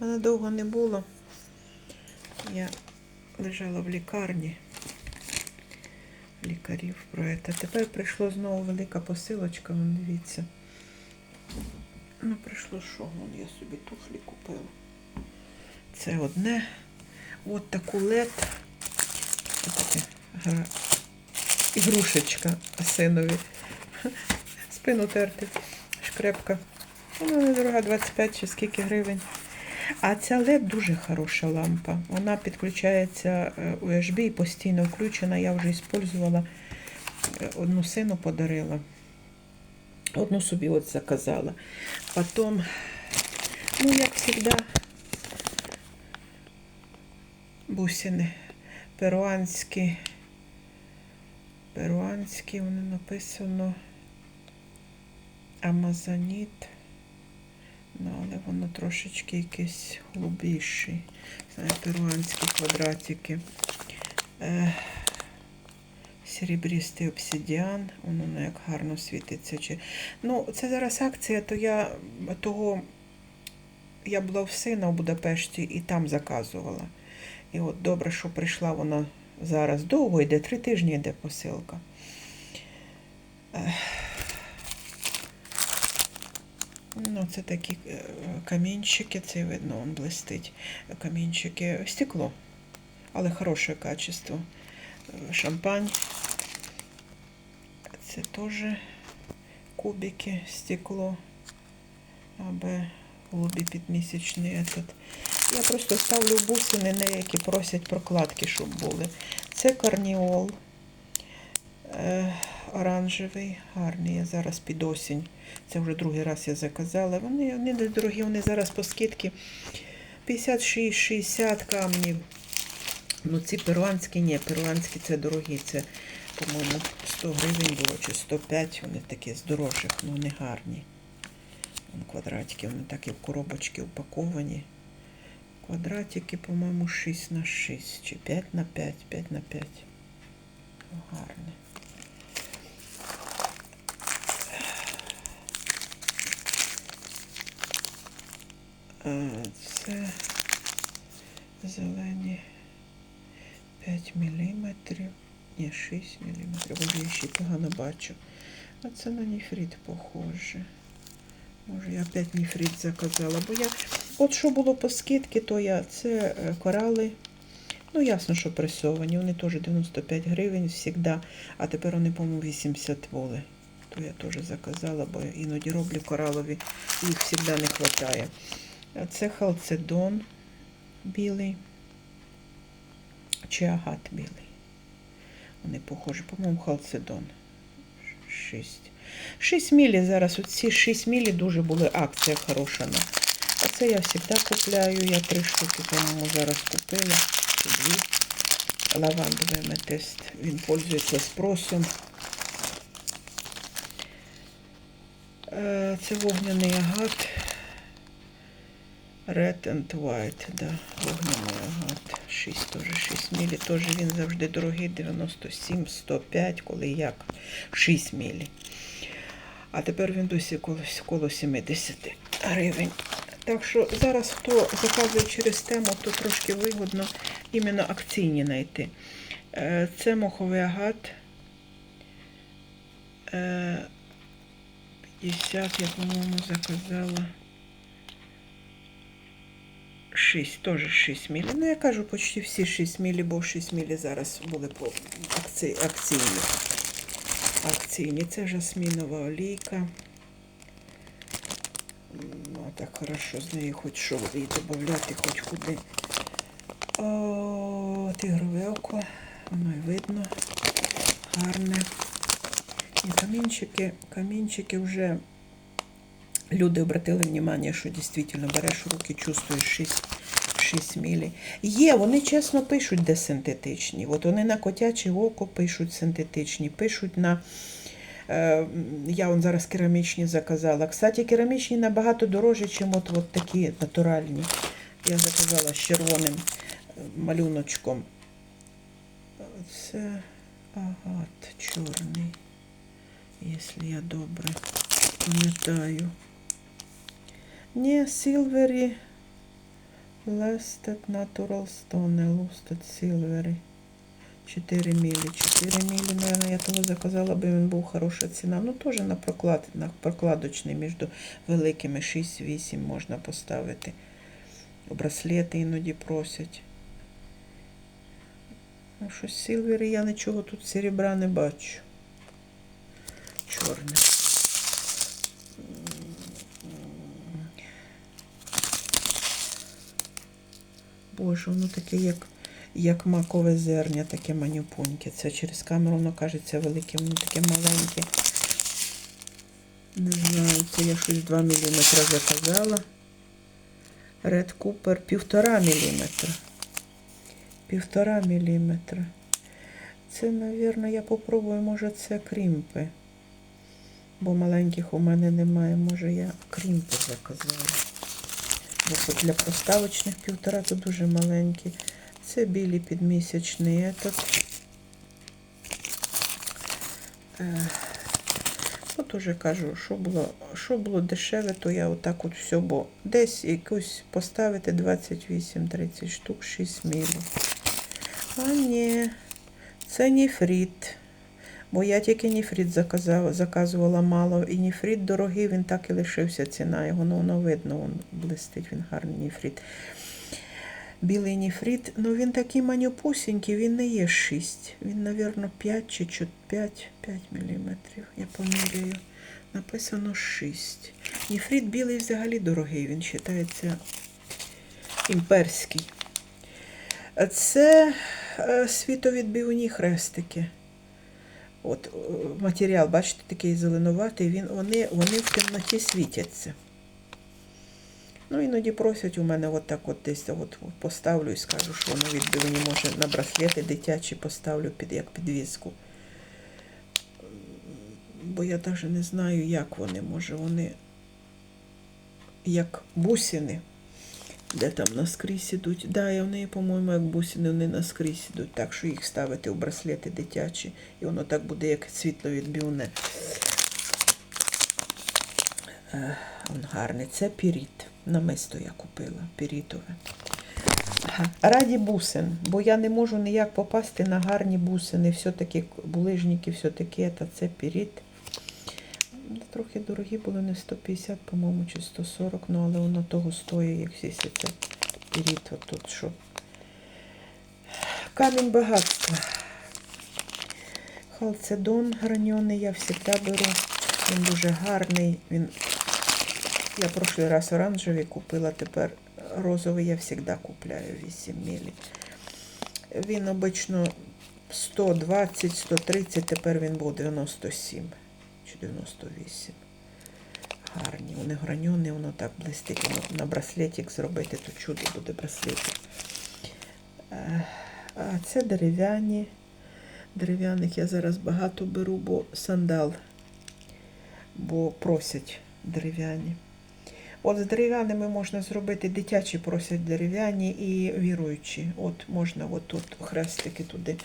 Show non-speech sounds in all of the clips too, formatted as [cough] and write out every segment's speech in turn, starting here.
Мене довго не було. Я лежала в лікарні. Лікарів про це. Тепер прийшло знову велика посилочка, вон дивіться. Ну, прийшло що? Вон я собі туфлі купила. Це одне. От таку лед. Ігрушечка синові. Спину терти. Шкрепка. Вона недорога, 25 чи скільки гривень. А ця LED дуже хороша лампа. Вона підключається е, USB і постійно включена. Я вже використовувала. Одну сину подарила. Одну собі от заказала. Потім, ну, як завжди, бусини перуанські. Перуанські, вони написано Амазоніт. Але воно трошечки якесь глубіший. Перуанські квадратики. Е, серебристий обсидіан. Воно ну, як гарно світиться. Ну, це зараз акція, то я того. Я була в сина у Будапешті і там заказувала. І от добре, що прийшла вона зараз довго йде, три тижні йде посилка. Ну, це такі е, камінчики, це видно, он блистить. Камінчики, стекло, але хороше качество. Е, Шампань. Це теж кубики, стекло. Аби голубі підмісячний этот. Я просто ставлю бусини, на які просять прокладки, щоб були. Це карніол. Оранжевий, гарний. Я зараз під осінь. Це вже другий раз я заказала. Вони, вони дорогі, вони зараз по скидці 56-60 камнів. Ну ці перуанські ні, перуанські це дорогі. Це, по-моєму, 100 гривень було чи 105. Вони такі з дорожчих, ну вони гарні. Вон квадратики, вони так і в коробочки упаковані. Квадратики, по-моєму, 6 на 6 чи 5 на 5, 5 на 5. Гарне. Це зелені 5 мм. Ні, 6 мм. Бо я ще погано бачу. А це на ніфрит похоже. Може, я опять ніфрит заказала, бо я. От що було по скидці, то я це е, корали. Ну, ясно, що пресовані. Вони теж 95 гривень завжди, а тепер вони, по-моєму, 80 воли. То я теж заказала, бо іноді роблю коралові, їх завжди не вистачає. Це халцедон білий. Чи агат білий. Вони похожі, по-моєму, халцедон. 6. 6 мілі зараз. Оці 6 мілі дуже були акція хороша. на. А це я завжди купляю. Я три штуки, по-моєму, зараз купила. Дві. Лавандовий метест. Він пользується спросом. Е, Це вогняний агат. Red and White, да, вогняний агат. 6 теж 6 мілі. Теж він завжди дорогий, 97, 105, коли як 6 мілі. А тепер він досі коло, коло 70 гривень. Так що зараз, хто заказує через тему, то трошки вигодно іменно акційні знайти. Е, Це моховий агат. Е, 50, я, по-моєму, заказала. 6, теж 6 мілі. Ну, я кажу, почти всі 6 мілі, бо 6 мілі зараз були по акції, акційні. Акційні. Це жасмінова олійка. Ну, так хорошо з неї хоч що її додати, хоч куди. О, тигрове око. Воно і видно. Гарне. І камінчики, камінчики вже люди обратили внимание, що дійсно береш руки, чувствуєш 6, 6 мілі. Є, вони чесно пишуть, де синтетичні. От вони на котяче око пишуть синтетичні, пишуть на. Е, я вон зараз керамічні заказала. Кстати, керамічні набагато дорожчі, ніж от, от такі натуральні. Я заказала з червоним е, малюночком. Це агат чорний, якщо я добре пам'ятаю. Ні, сілвері. Lusted Natural Stone, Lusted Silver. 4 мілі. 4 мілі, наверное, я того заказала, бо він був хороша ціна. Ну, теж на проклад, на прокладочний між великими 6-8 можна поставити. Браслети іноді просять. Ну, щось силвери, я нічого тут серебра не бачу. Чорне. Боже, воно таке, як, як макове зерня, таке манюпуньке. Це через камеру воно кажеться велике, воно таке маленьке. Не знаю, це я щось 2 мм заказала. Red Cooper півтора міліметра. Півтора міліметра. Це, мабуть, я попробую, може, це крімпи. Бо маленьких у мене немає. Може, я крімпи заказала. Бо для проставочних півтора то дуже маленькі. Це білий підмісячний этот. От уже кажу, що було, що було дешеве, то я отак от все, бо десь якусь поставити 28-30 штук, 6 мілів. А ні, це ніфріт. Бо я тільки ніфріт заказала, заказувала мало. І ніфріт дорогий, він так і лишився ціна. Його ну, воно видно, він блистить, він гарний ніфріт. Білий ніфріт, ну він такий манюпусінький, він не є 6. Він, мабуть, 5 чи 5, 5 мм. Я поміряю. Написано 6. Ніфріт білий взагалі дорогий, він вважається імперський. Це е, світовідбивні хрестики. От е, матеріал, бачите, такий зеленуватий, він, вони, вони в темноті світяться. Ну, іноді просять у мене от так от десь от поставлю і скажу, що воно відбивні, може на браслети дитячі поставлю під як підвіску. Бо я навіть не знаю, як вони, може вони як бусини, де там наскрізь ідуть. Да, і вони, по-моєму, як бусини, вони наскрізь ідуть, так що їх ставити в браслети дитячі, і воно так буде, як світловідбивне. Е, Он гарний. Це піріт. Намисто я купила, пірітове. Раді бусин, бо я не можу ніяк попасти на гарні бусини. Все-таки булижники, все-таки це піріт. Трохи дорогі були, не 150, по-моєму, чи 140, ну але воно того стоїть, як всі це піріт. От тут що. Камінь багатства. Халцедон граньоний я завжди беру. Він дуже гарний. Він... Я прошлий раз оранжевий купила, тепер розовий я завжди купляю 8 мілі. Він обично 120, 130, тепер він був 97 чи 98. Гарні. Вони граньоні, воно так блистить. На браслетик зробити, то чудо буде браслетик. Е, А це дерев'яні. Дерев'яних я зараз багато беру, бо сандал, бо просять дерев'яні. От з дерев'яними можна зробити, дитячі просять дерев'яні і віруючі. От можна от тут хрестики туди.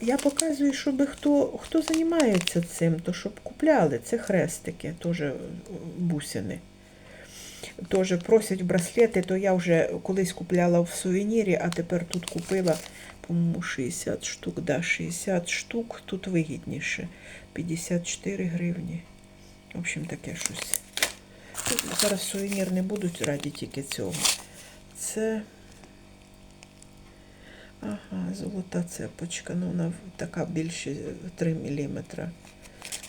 Я показую, щоб хто, хто займається цим, то щоб купляли. Це хрестики, теж е, бусини. Теж просять браслети, то я вже колись купляла в сувенірі, а тепер тут купила, по-моєму, 60 штук. Да, 60 штук, тут вигідніше. 54 гривні. В общем, таке щось. Зараз сувенір не будуть раді тільки цього. Це. Ага, золота цепочка. Ну, вона така більше 3 мм.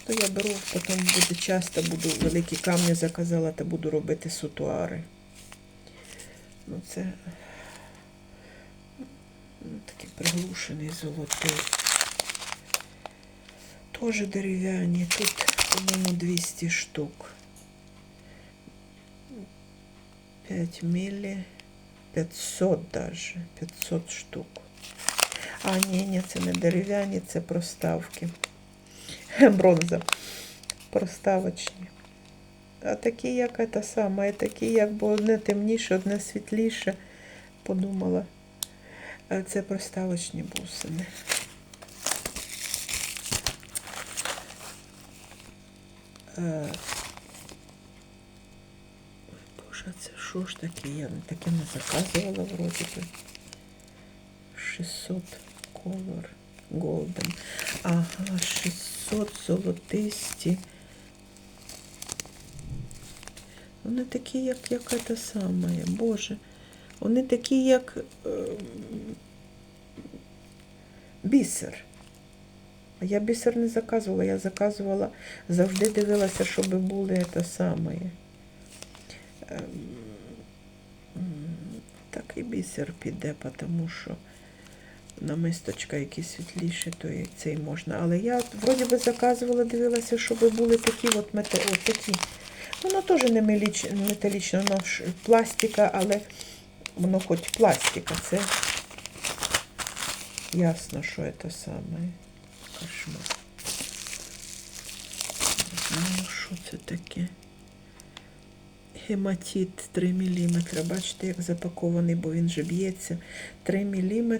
То я беру, потім буде часто, буду великі камні заказала, та буду робити сутуари. Ну, це ну, такий приглушений золотий. Теж дерев'яні. Тут, по-моєму, 200 штук. 5 мілі. 500 даже. 500 штук. А, ні, ні, це не дерев'яні, це проставки. [laughs] Бронза. Проставочні. А такі, як це саме, і такі, якби одне темніше, одне світліше. Подумала. Це проставочні бусини. Е, Боже, це що ж таке? Я таке не заказувала вроді би. 600 колор голден. Ага, 600 золотисті. Вони такі, як яка та сама. Боже. Вони такі, як ем, бісер. Я бісер не заказувала, я заказувала, завжди дивилася, щоб були те саме. Так і бісер піде, тому що намисточка які світліші, то і цей можна. Але я вроді би заказувала, дивилася, щоб були такі от, такі. Воно теж не металічне, воно пластика, але воно хоч пластика, це ясно, що це саме. Кошмар. Знаю, що це таке. Гематит 3 мм. Бачите, як запакований, бо він же б'ється. 3 мм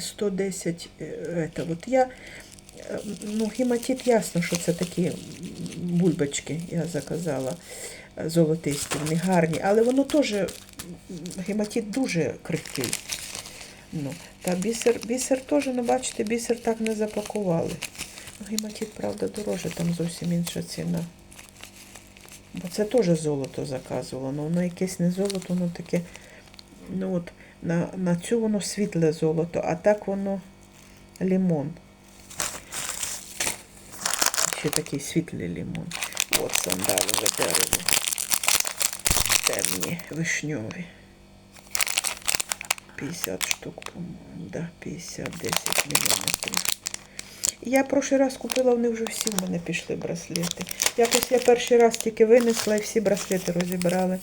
110. е, Это. От я, е, ну, гематит ясно, що це такі бульбочки, я заказала е, золотисті, вони гарні, але воно теж гематит дуже крихкий. Ну, та бісер, бісер теж, ну бачите, бісер так не запакували. Гематит, правда, дороже, там зовсім інша ціна. Бо це теж золото заказувало. Ну, воно якесь не золото, воно таке. Ну от на, на цю воно світле золото, а так воно лимон. Ще такий світлий лимон. От сандалове дерево. Темні, вишньові. 50 штук, по-моєму, да, 50, 10 міліметрів. Я прошлий раз купила, вони вже всі в мене пішли браслети. Якось я перший раз тільки винесла і всі браслети розібрали.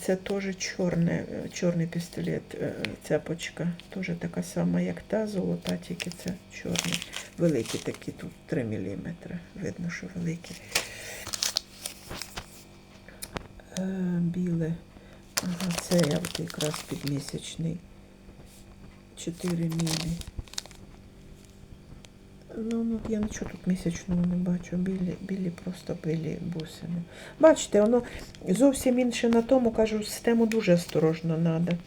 Це теж чорне, чорний пістолет, е, цяпочка. Теж така сама, як та золота, тільки це чорний. Великі такі, тут 3 мм. Видно, що великі. Е, Біле. Ага, це я от якраз підмісячний. 4 мілі. Ну, ну, я нічого тут місячного не бачу. Білі, білі просто білі бусини. Бачите, воно зовсім інше на тому, кажу, систему дуже осторожно треба.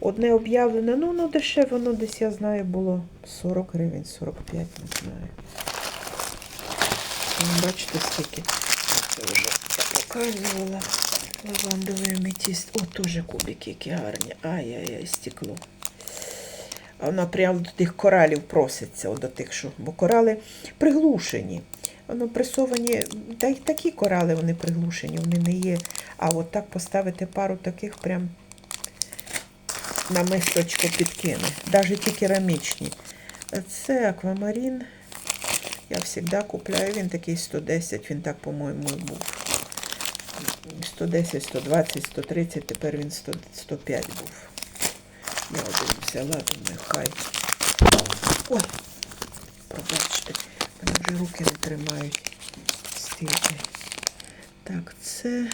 Одне об'явлене, ну, ну дешеве, воно десь, я знаю, було 40 гривень, 45, не знаю. Ну, Бачите, скільки вже показувала. Лавандовий аметіст. О, теж кубики, які гарні. Ай-яй-яй, стекло. Вона прямо до тих коралів проситься, до тих, що, бо корали приглушені. Воно пресовані, та й такі корали вони приглушені, вони не є. А от так поставити пару таких прям на мисочку підкине. Навіть ті керамічні. Це аквамарін. Я завжди купляю, він такий 110, він так, по-моєму, був. 110, 120, 130, тепер він 100, 105 був. Я один взяла, думаю, хай. Ой, пробачте, мене вже руки не тримають стільки. Так, це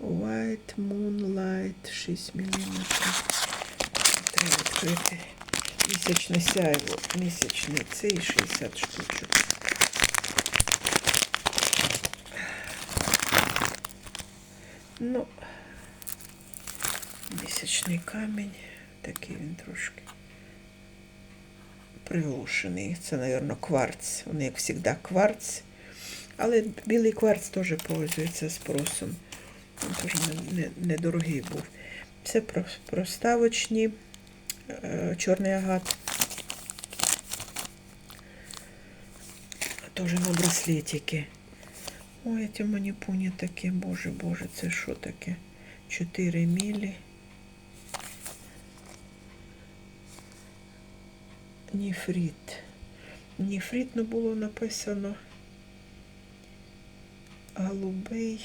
White Moonlight 6 мм. Треба відкрити. Місячне сяйво, місячний цей 60 штучок. Ну, місячний камінь, такий він трошки приглушений. Це, мабуть, кварц. Вони, як завжди, кварц. Але білий кварц теж пользується спросом. Він теж не- не- недорогий був. Це проставочні, е, чорний агат. Теж на браслетики. Ой, ці маніпуні такі, боже, боже, це що таке? 4 мілі. Ніфрит, ну було написано. Голубий.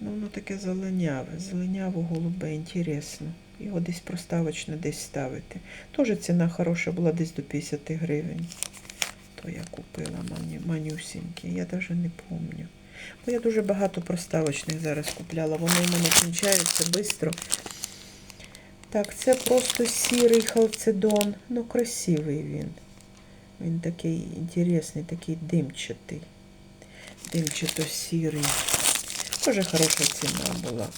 Ну, воно таке зеленяве. Зеленяво-голубе, інтересно. Його десь проставочно десь ставити. Теж ціна хороша була десь до 50 гривень. То я купила манюсінькі. Я навіть не пам'ятаю. Бо я дуже багато проставочних зараз купляла. Вони у мене кінчаються швидко. Так, це просто сірий халцедон. Ну, красивий він. Він такий інтересний, такий димчатий. Димчато-сірий. Дуже хороша ціна була.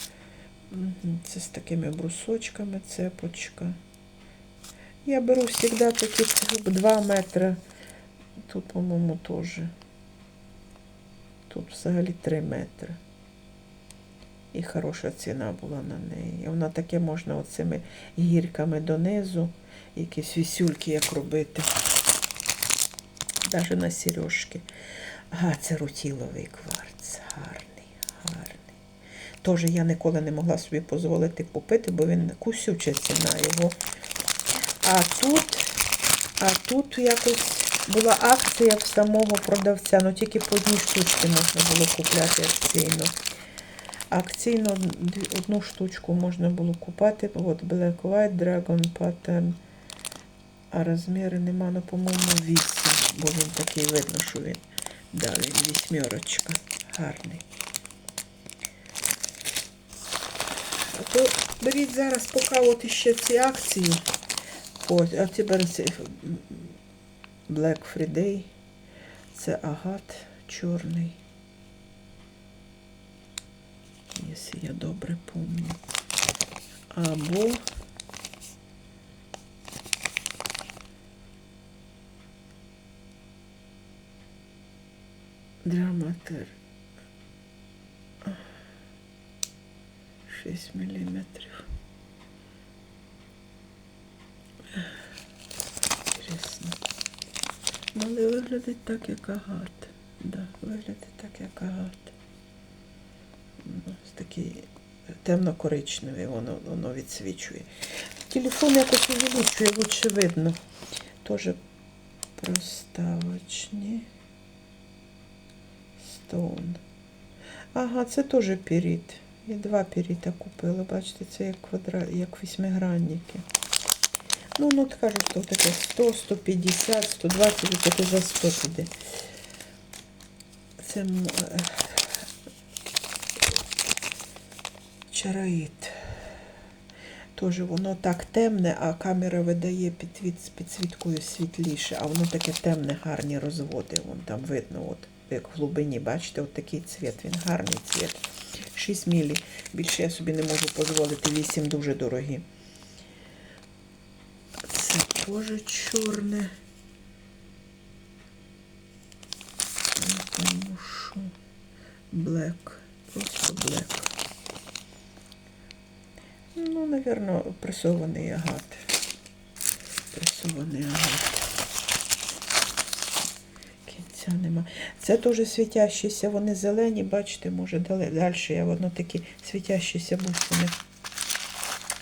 Це з такими брусочками цепочка. Я беру завжди такі 2 метри. Тут, по-моєму, теж. Тут взагалі 3 метри. І хороша ціна була на неї. Вона таке можна оцими гірками донизу, якісь вісюльки як робити. Навіть на сережки. А, це рутіловий кварц. Гарний, гарний. Теж я ніколи не могла собі дозволити купити, бо він кусюча ціна його. А тут, а тут якось була акція в самого продавця, ну тільки по одній штучці можна було купляти акційно. Акційно одну штучку можна було купати. От Black White Dragon Pattern. А розміри нема, ну, по-моєму, 8, бо він такий видно, що він да, він вісьмерочка. Гарний. А то беріть зараз, поки от іще ці акції. От, а тепер Black Friday. Це агат чорний. Якщо я добре пам'ятаю. Або Драматер. 6 миллиметров. Інтересно. Ну, Але виглядить так, як агат. Да, виглядить так, як агат. Такий темно-коричневий, воно, воно відсвічує. Телефон якось увеличує, лучше видно. Тоже проставочні. Стоун. Ага, це теж періт. Я два періта купила. Бачите, це як квадра... як восьмигранники. Ну, ну, от кажуть, що таке 100, 150, 120, ось таке за 100 піде. Це чароїд. Теж воно так темне, а камера видає підвід, підсвіткою світліше, а воно таке темне, гарні розводи. Вон там видно, от, як в глибині, бачите, от такий цвіт, він гарний цвіт. 6 мілі. Більше я собі не можу дозволити, 8 дуже дорогі. Це теж чорне. Не пойму, що. Блек. Просто блек. Ну, напевно, пресований агат. Пресований агат. Кінця нема. Це теж світящіся, вони зелені, бачите, може далі. Я воно такі світящіся бусини.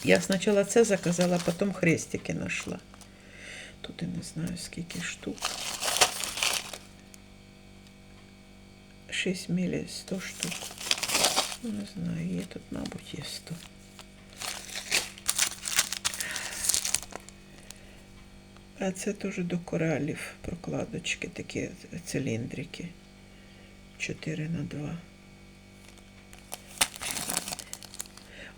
Я спочатку це заказала, а потім хрестики знайшла. Тут я не знаю скільки штук. 6 мілі 100 штук. Ну, не знаю, є тут, мабуть, є 100. А це теж до коралів прокладочки, такі циліндрики. 4 на 2.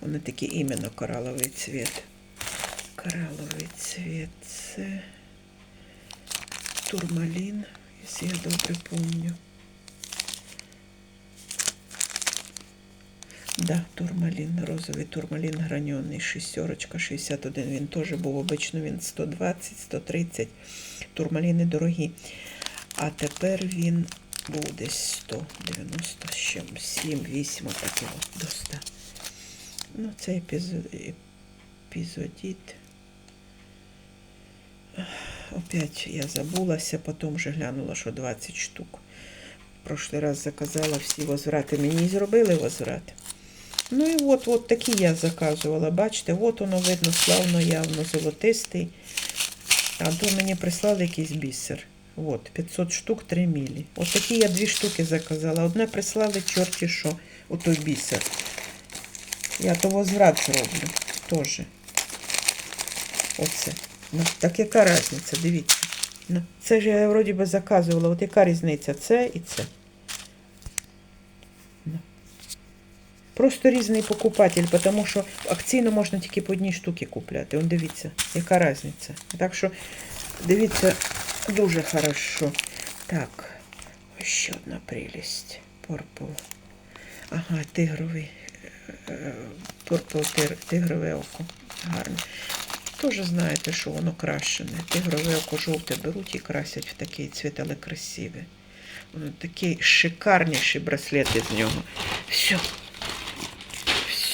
Вони такі іменно кораловий цвіт. Кораловий цвіт це турмалін, якщо я добре пам'ятаю. Да, турмалін, розовий турмалін граньонний, шістерочка, 61. Він теж був обично він 120, 130. Турмаліни дорогі. А тепер він був десь 190 7, 8, отакі от до 100. Ну, це епізод, епізодіт. Опять я забулася, потім вже глянула, що 20 штук. Прошлий раз заказала всі возврати. Мені зробили возврат. Ну і от, от такі я заказувала. Бачите, от воно видно, славно, явно золотистий. А то мені прислали якийсь бісер. От, 500 штук 3 мілі. От такі я дві штуки заказала. Одне прислали чорті що, отой бісер. Я то возврат зроблю теж. Оце. Ну, так яка різниця, дивіться. Ну, це ж я вроді би заказувала. От яка різниця? Це і це. Просто різний покупатель, тому що акційно можна тільки по одній штуці купляти. Он дивіться, яка різниця. Так що, дивіться, дуже хорошо. Так, ще одна прелість. Purple. Ага, тигровий. е, тигрове око. Гарне. Теж знаєте, що воно крашене. Тигрове око жовте беруть і красять в такий цвіт, але красиве. Воно такий шикарніший браслет із нього. Все.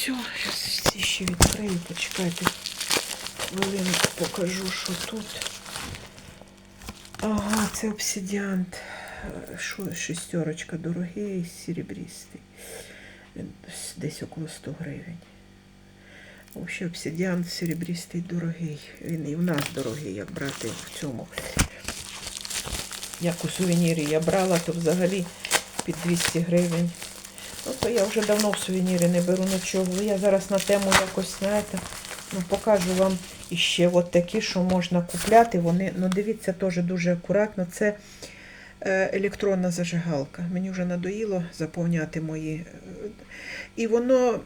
Все, зараз ще відкрию, почекайте. Хвилинку покажу, що тут. Ага, це обсидіант. Шестерочка дорогий, серебристий. Десь около 100 гривень. Взагалі обсидіан серебристий дорогий. Він і в нас дорогий, як брати в цьому. Як у сувенірі я брала, то взагалі під 200 гривень. Ну, то я вже давно в сувенірі не беру нічого. Я зараз на тему якось, знаєте, ну, покажу вам іще от такі, що можна купляти. Вони, ну дивіться, теж дуже акуратно. Це е, електронна зажигалка. Мені вже надоїло заповняти мої. е, І воно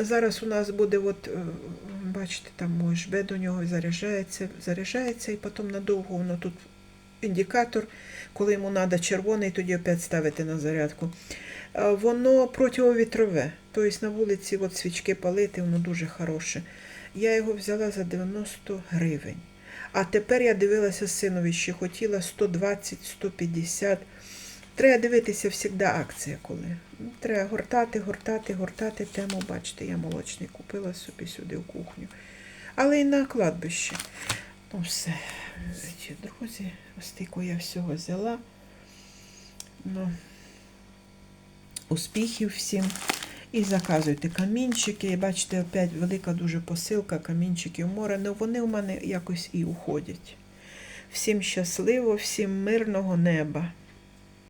зараз у нас буде, от, е, бачите, там USB до нього заряджається, заряджається, і потім надовго воно тут індикатор, коли йому треба червоний, тоді опять ставити на зарядку. Е, Воно противовітрове, тобто на вулиці от свічки палити, воно дуже хороше. Я його взяла за 90 гривень. А тепер я дивилася синові, ще хотіла 120-150. Треба дивитися завжди акція, коли. Треба гортати, гортати, гортати тему. Бачите, я молочний купила собі сюди в кухню. Але і на кладбище. Ну все, друзі, стільки я всього взяла. Ну, успіхів всім. І заказуйте камінчики. Бачите, опять велика дуже посилка, камінчиків море. Ну вони у мене якось і уходять. Всім щасливо, всім мирного неба.